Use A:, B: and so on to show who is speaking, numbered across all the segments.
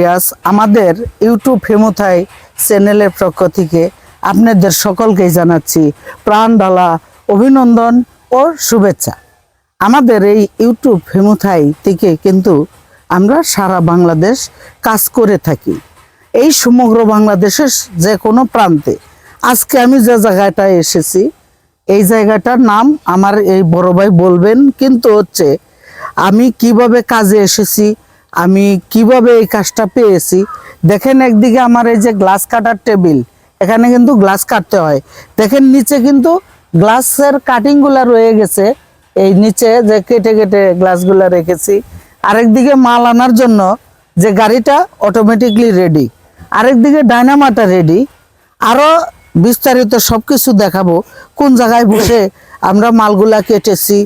A: রিয়াজ, আমাদের ইউটিউব ফেমোথাই চ্যানেলের পক্ষ থেকে আপনাদের সকলকেই জানাচ্ছি প্রাণ ঢালা অভিনন্দন ও শুভেচ্ছা। আমাদের এই ইউটিউব ফেমোথাই থেকে কিন্তু আমরা সারা বাংলাদেশ কাজ করে থাকি। এই সমগ্র বাংলাদেশের যে কোনো প্রান্তে। আজকে আমি যে জায়গাটায় এসেছি, এই জায়গাটার নাম আমার এই বড় ভাই বলবেন, কিন্তু হচ্ছে আমি কীভাবে কাজে এসেছি আমি কীভাবে এই কাজটা পেয়েছি? দেখেন একদিকে আমার এই যে গ্লাস কাটার টেবিল এখানে কিন্তু গ্লাস কাটতে হয়। দেখেন নিচে কিন্তু গ্লাসের কাটিংগুলা রয়ে গেছে। এই নিচে যে কেটে কেটে গ্লাসগুলা রেখেছি। আরেকদিকে মাল আনার জন্য যে গাড়িটা অটোমেটিকলি রেডি আরেকদিকে ডায়নামাটা রেডি আরও বিস্তারিত সব কিছু দেখাবো, কোন জায়গায় বসে আমরা মালগুলা কেটেছি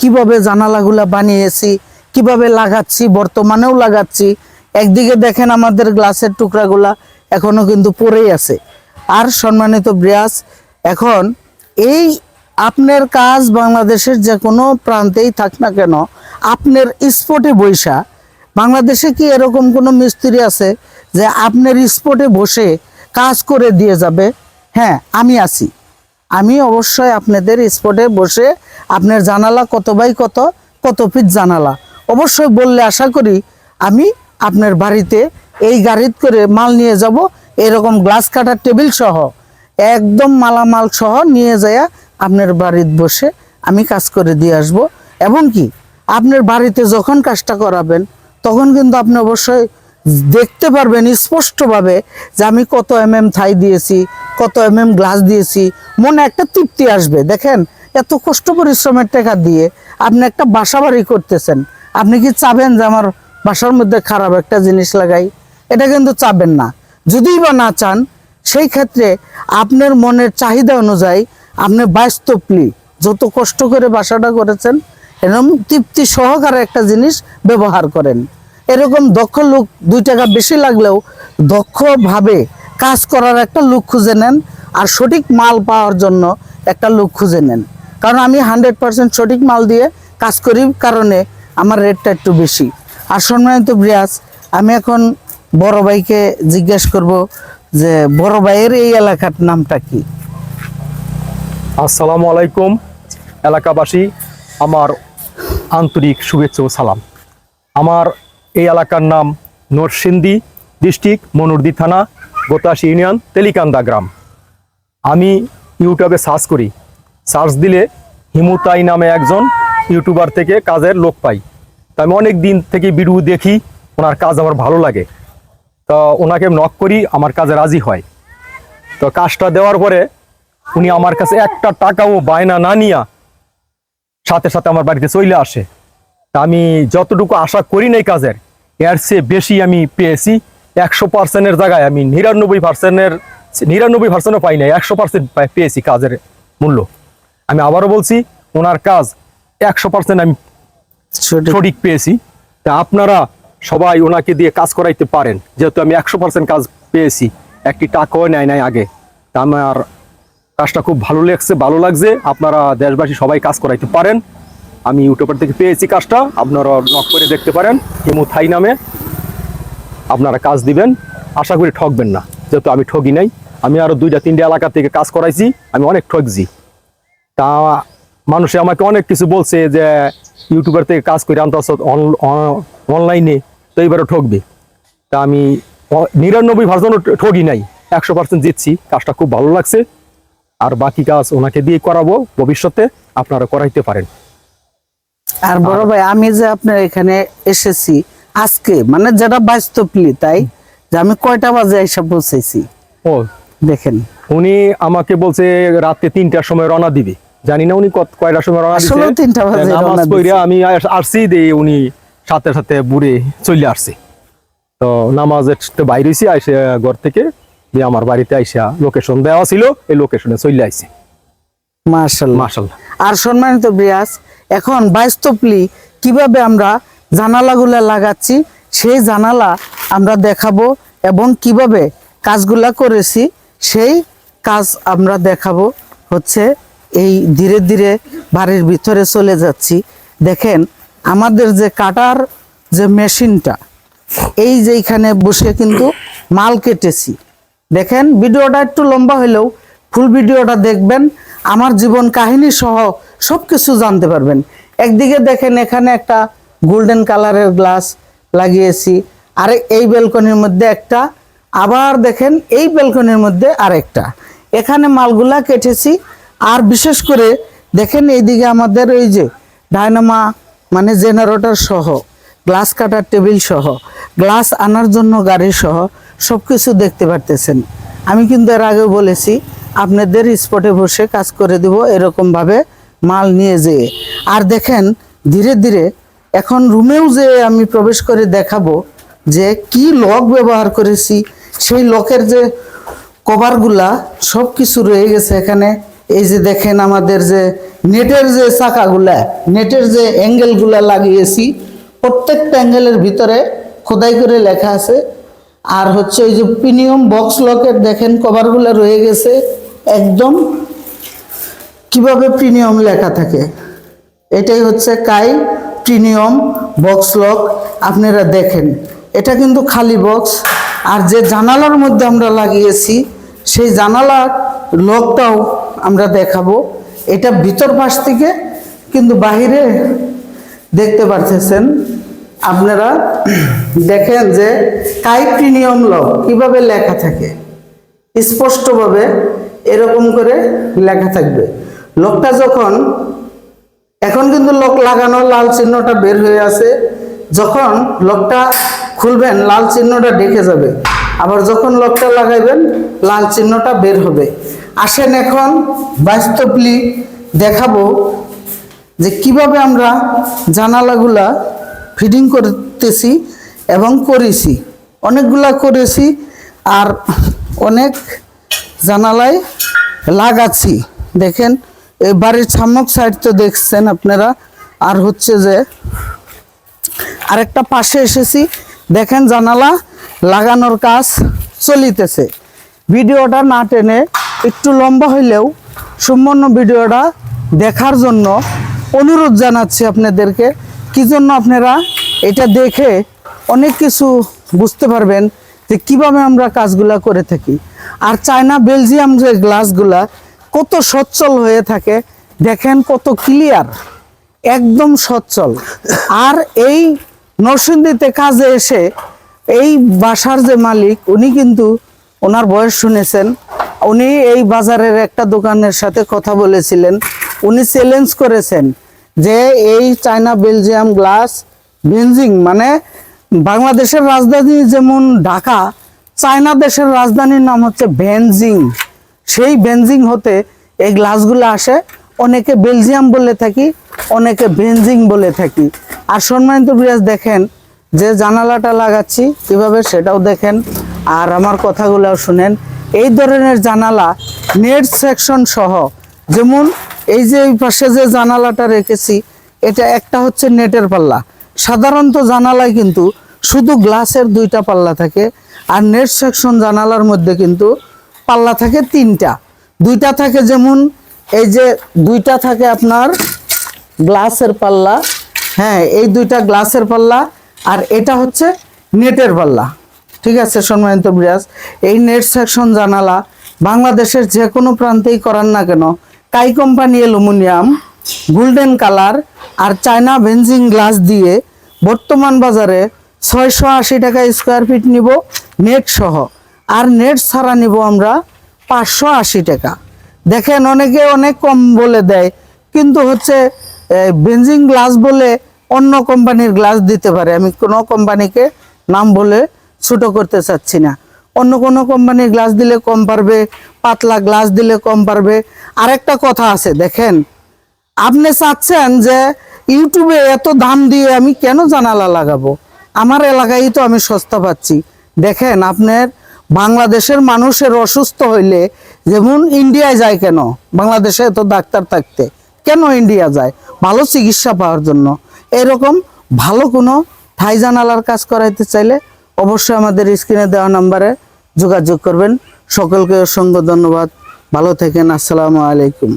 A: কীভাবে জানালাগুলা বানিয়েছি কীভাবে লাগাচ্ছি, বর্তমানেও লাগাচ্ছি, একদিকে দেখেন আমাদের গ্লাসের টুকরাগুলা এখনও কিন্তু পড়েই আছে। আর সম্মানিত ব্রিয়াস, এখন এই আপনার কাজ বাংলাদেশের যে কোনো প্রান্তেই থাক না কেন, আপনার স্পটে বৈশা বাংলাদেশে কি এরকম কোনো মিস্ত্রি আছে যে আপনার স্পটে বসে কাজ করে দিয়ে যাবে? হ্যাঁ আমি আছি। আমি অবশ্যই আপনাদের স্পটে বসে আপনার জানালা কত বাই কত কত ফিট জানালা অবশ্যই বললে আশা করি আমি আপনার বাড়িতে এই গাড়িতে করে মাল নিয়ে যাব, এরকম গ্লাস কাটার টেবিল সহ, একদম মালামাল সহ নিয়ে যায় আপনার বাড়িতে বসে আমি কাজ করে দিয়ে আসব। এবং কি, আপনার বাড়িতে যখন কাজটা করাবেন, তখন কিন্তু আপনি অবশ্যই দেখতে পারবেন স্পষ্টভাবে যে আমি কত এম এম থাই দিয়েছি, কত এম এম গ্লাস দিয়েছি, মনে একটা তৃপ্তি আসবে। দেখেন, এত কষ্ট পরিশ্রমের টাকা দিয়ে আপনি একটা বাসা বাড়ি করতেছেন। আপনি কি চাবেন যে আমার বাসার মধ্যে খারাপ একটা জিনিস লাগাই? এটা কিন্তু চাবেন না। যদিই বা না চান, সেই ক্ষেত্রে আপনার মনের চাহিদা অনুযায়ী আপনি বাস্তবলি যত কষ্ট করে বাসাটা করেছেন, এরকম তৃপ্তি সহকারে একটা জিনিস ব্যবহার করেন। এরকম দক্ষ লোক দুই টাকা বেশি লাগলেও দক্ষভাবে কাজ করার একটা লোক খুঁজে নেন আর সঠিক মাল পাওয়ার জন্য একটা লোক খুঁজে নেন। কারণ আমি হান্ড্রেড পার্সেন্ট সঠিক মাল দিয়ে কাজ করি, কারণে আমার রেটটা একটু বেশি। আর সম্মানিত ব্রিয়াস আমি এখন বড় ভাইকে জিজ্ঞেস করব যে, বড় ভাইয়ের এই এলাকার নামটা কি?
B: আসসালামু আলাইকুম, এলাকাবাসী, আমার আন্তরিক শুভেচ্ছা ও সালাম। আমার এই এলাকার নাম নরসিংদী ডিস্ট্রিক্ট, মনুরদি থানা, গোতাস ইউনিয়ন, তেলিকান্দা গ্রাম। আমি ইউটিউবে সার্চ করি। সার্চ দিলে হিমুতাই নামে একজন ইউটিউবার থেকে কাজের লোক পাই। তা আমি অনেক দিন থেকে ভিডিও দেখি, ওনার কাজ আমার ভালো লাগে। তো ওনাকে নক করি, আমার কাজে রাজি হয়। তো কাজটা দেওয়ার পরে উনি আমার কাছে একটা টাকাও বায়না না নিয়া সাথে সাথে আমার বাড়িতে চলে আসে। তা আমি যতটুকু আশা করি নাই কাজের, এর চেয়ে বেশি আমি পেয়েছি। একশো পার্সেন্টের জায়গায় আমি নিরানব্বই পার্সেন্টের নিরানব্বই পার্সেন্টও পাই নাই, একশো পার্সেন্ট পেয়েছি কাজের মূল্য। আমি আবারও বলছি, ওনার কাজ একশো পার্সেন্ট আমি
A: সঠিক।
B: পেয়েছি। তা আপনারা সবাই ওনাকে দিয়ে কাজ করাইতে পারেন। যেহেতু আমি একশো পার্সেন্ট কাজ পেয়েছি একটি টাকাও নেয় নাই আগে। তা আমার কাজটা খুব ভালো লাগছে ভালো লাগছে। আপনারা দেশবাসী সবাই কাজ করাইতে পারেন। আমি ইউটিউবের থেকে পেয়েছি কাজটা আপনারা নক করে দেখতে পারেন। কেমু থাই নামে আপনারা কাজ দিবেন। আশা করি ঠকবেন না যেহেতু আমি ঠগি নাই। আমি আরও দুইটা তিনটা এলাকা থেকে কাজ করাইছি আমি অনেক ঠকছি তা মানুষে আমাকে অনেক কিছু বলছে যে ইউটিউবার থেকে কাজ করে আনতে অনলাইনে তো এইবারও ঠকবে। তা আমি নিরানব্বই পার্সেন্টও ঠগি নাই একশো পার্সেন্ট জিতছি কাজটা খুব ভালো লাগছে। আর বাকি কাজ ওনাকে দিয়ে করাবো ভবিষ্যতে আপনারা করাইতে পারেন।
A: আর বড় ভাই আমি যে আপনার এখানে এসেছি আজকে মানে যেটা বাস্তবলি তাই? যে আমি কয়টা বাজে এসে পৌঁছেছি?
B: ও।
A: দেখেন।
B: উনি আমাকে বলছে রাতে তিনটার সময় রওনা দিবে। জানি না উনি কত- কয়টার সময় রওনা
A: আসলেও তিনটা বাজে
B: নামাজ পড়িয়া আমি আসছি দিয়ে উনি সাথে সাথে বুড়ে চলে আসছে। তো নামাজের বাইরে হয়েছি আইসে ঘর থেকে। দিয়ে আমার বাড়িতে আইসা লোকেশন দেওয়া ছিল এই লোকেশনে চলে আইছে।
A: মার্শাল্লাহ
B: মাশাল্লাহ।
A: আর সম্মানিত ব্রিয়াস এখন বাস্তবলি কীভাবে আমরা জানালাগুলা লাগাচ্ছি সেই জানালা আমরা দেখাবো এবং কীভাবে কাজগুলা করেছি সেই কাজ আমরা দেখাবো হচ্ছে এই ধীরে ধীরে বাড়ির ভিতরে চলে যাচ্ছি। দেখেন, আমাদের যে কাটার যে মেশিনটা, এই যে এখানে বসে কিন্তু মাল কেটেছি। দেখেন, ভিডিওটা একটু লম্বা হলেও ফুল ভিডিওটা দেখবেন, আমার জীবন কাহিনী সহ সব কিছু জানতে পারবেন। একদিকে দেখেন, এখানে একটা গোল্ডেন কালারের গ্লাস লাগিয়েছি, আর এই বেলকনির মধ্যে একটা, আবার দেখেন, এই বেলকনির মধ্যে আরেকটা। এখানে মালগুলা কেটেছি আর বিশেষ করে দেখেন এইদিকে আমাদের ওই যে ডায়নামা মানে জেনারেটর সহ, গ্লাস কাটার টেবিল সহ, গ্লাস আনার জন্য গাড়ি সহ সব কিছু দেখতে পারতেছেন। আমি কিন্তু এর আগে বলেছি, আপনাদের স্পটে বসে কাজ করে দিব এরকমভাবে মাল নিয়ে যেয়ে। আর দেখেন, ধীরে ধীরে এখন রুমেও যে আমি প্রবেশ করে দেখাবো যে কি লক ব্যবহার করেছি। সেই লকের যে কভারগুলা সব কিছু রয়ে গেছে এখানে। এই যে দেখেন আমাদের যে নেটের যে চাকাগুলা, নেটের যে অ্যাঙ্গেলগুলা লাগিয়েছি, প্রত্যেকটা অ্যাঙ্গেলের ভিতরে খোদাই করে লেখা আছে। আর হচ্ছে ওই যে প্রিমিয়াম বক্স লকের দেখেন, কভারগুলা রয়ে গেছে একদম। কীভাবে প্রিমিয়াম লেখা থাকে? এটাই হচ্ছে কাই প্রিমিয়াম বক্স লক, আপনারা দেখেন। এটা কিন্তু খালি বক্স। আর যে জানালার মধ্যে আমরা লাগিয়েছি, সেই জানালার লকটাও আমরা দেখাবো। এটা ভিতর পাশ থেকে কিন্তু বাহিরে দেখতে পারতেছেন। আপনারা দেখেন যে কাই প্রিমিয়াম লক কীভাবে লেখা থাকে। স্পষ্টভাবে এরকম করে লেখা থাকবে। লোকটা যখন, এখন কিন্তু লোক লাগানো লাল চিহ্নটা বের হয়ে আছে। যখন লোকটা খুলবেন, লাল চিহ্নটা ডেকে যাবে। আবার যখন লোকটা লাগাইবেন, লাল চিহ্নটা বের হবে। আসেন এখন বাস্তবলি দেখাবো যে কীভাবে আমরা জানালাগুলা ফিডিং করতেছি এবং করেছি। অনেকগুলা করেছি আর অনেক জানালায় লাগাচ্ছি। দেখেন, এই বাড়ির ছামক সাইড তো দেখছেন আপনারা। আর হচ্ছে যে আরেকটা পাশে এসেছি। দেখেন জানালা লাগানোর কাজ চলিতেছে। ভিডিওটা না টেনে একটু লম্বা হইলেও সম্পূর্ণ ভিডিওটা দেখার জন্য অনুরোধ জানাচ্ছি আপনাদেরকে। কি জন্য আপনারা এটা দেখে অনেক কিছু বুঝতে পারবেন যে কীভাবে আমরা কাজগুলা করে থাকি। আর চায়না, বেলজিয়াম যে গ্লাসগুলা কত সচ্ছল হয়ে থাকে, দেখেন কত ক্লিয়ার একদম সচ্ছল। আর এই নরসিংদীতে কাজে এসে এই বাসার যে মালিক, উনি কিন্তু ওনার বয়স শুনেছেন উনি এই বাজারের একটা দোকানের সাথে কথা বলেছিলেন। উনি চ্যালেঞ্জ করেছেন যে এই চায়না বেলজিয়াম গ্লাস বেঞ্জিং মানে বাংলাদেশের রাজধানী যেমন ঢাকা চায়না দেশের রাজধানীর নাম হচ্ছে বেনজিং সেই বেনজিং হতে এই গ্লাসগুলো আসে। অনেকে বেলজিয়াম বলে থাকি, অনেকে বেঞ্জিং বলে থাকি। আর সম্মানিত বিরাজ দেখেন যে জানালাটা লাগাচ্ছি কীভাবে সেটাও দেখেন। আর আমার কথাগুলোও শুনেন। এই ধরনের জানালা নেট সেকশন সহ, যেমন এই যে এই পাশে যে জানালাটা রেখেছি, এটা একটা হচ্ছে নেটের পাল্লা। সাধারণত জানালায় কিন্তু শুধু গ্লাসের দুইটা পাল্লা থাকে, আর নেট সেকশন জানালার মধ্যে কিন্তু পাল্লা থাকে তিনটা। দুইটা থাকে যেমন এই যে দুইটা থাকে আপনার গ্লাসের পাল্লা হ্যাঁ এই দুইটা গ্লাসের পাল্লা, আর এটা হচ্ছে নেটের পাল্লা। ঠিক আছে সম্মানিত বিরাজ, এই নেট সেকশন জানালা বাংলাদেশের যে কোনো প্রান্তেই করান না কেন কাই কোম্পানি অ্যালুমিনিয়াম, গোল্ডেন কালার আর চায়না বেঞ্জিং গ্লাস দিয়ে বর্তমান বাজারে ছয়শো আশি টাকা স্কোয়ার ফিট নিব নেট সহ। আর নেট ছাড়া নিব আমরা পাঁচশো আশি টাকা। দেখেন অনেকে অনেক কম বলে দেয়, কিন্তু হচ্ছে বেঞ্জিং গ্লাস বলে অন্য কোম্পানির গ্লাস দিতে পারে। আমি কোনো কোম্পানিকে নাম বলে ছোট করতে চাচ্ছি না। অন্য কোনো কোম্পানির গ্লাস দিলে কম পারবে, পাতলা গ্লাস দিলে কম পারবে। আরেকটা কথা আছে, দেখেন, আপনি চাচ্ছেন যে ইউটিউবে এত দাম দিয়ে আমি কেন জানালা লাগাবো? আমার এলাকায় তো আমি সস্তা পাচ্ছি। দেখেন, আপনার বাংলাদেশের মানুষের অসুস্থ হইলে যেমন ইন্ডিয়ায় যায় কেন? বাংলাদেশে এত ডাক্তার থাকতে। কেন ইন্ডিয়া যায়? ভালো চিকিৎসা পাওয়ার জন্য। এরকম ভালো কোনো ঠাই জানালার কাজ করাইতে চাইলে অবশ্যই আমাদের স্ক্রিনে দেওয়া নাম্বারে যোগাযোগ করবেন। সকলকে অসংখ্য ধন্যবাদ। ভালো থাকেন। আসসালামু আলাইকুম।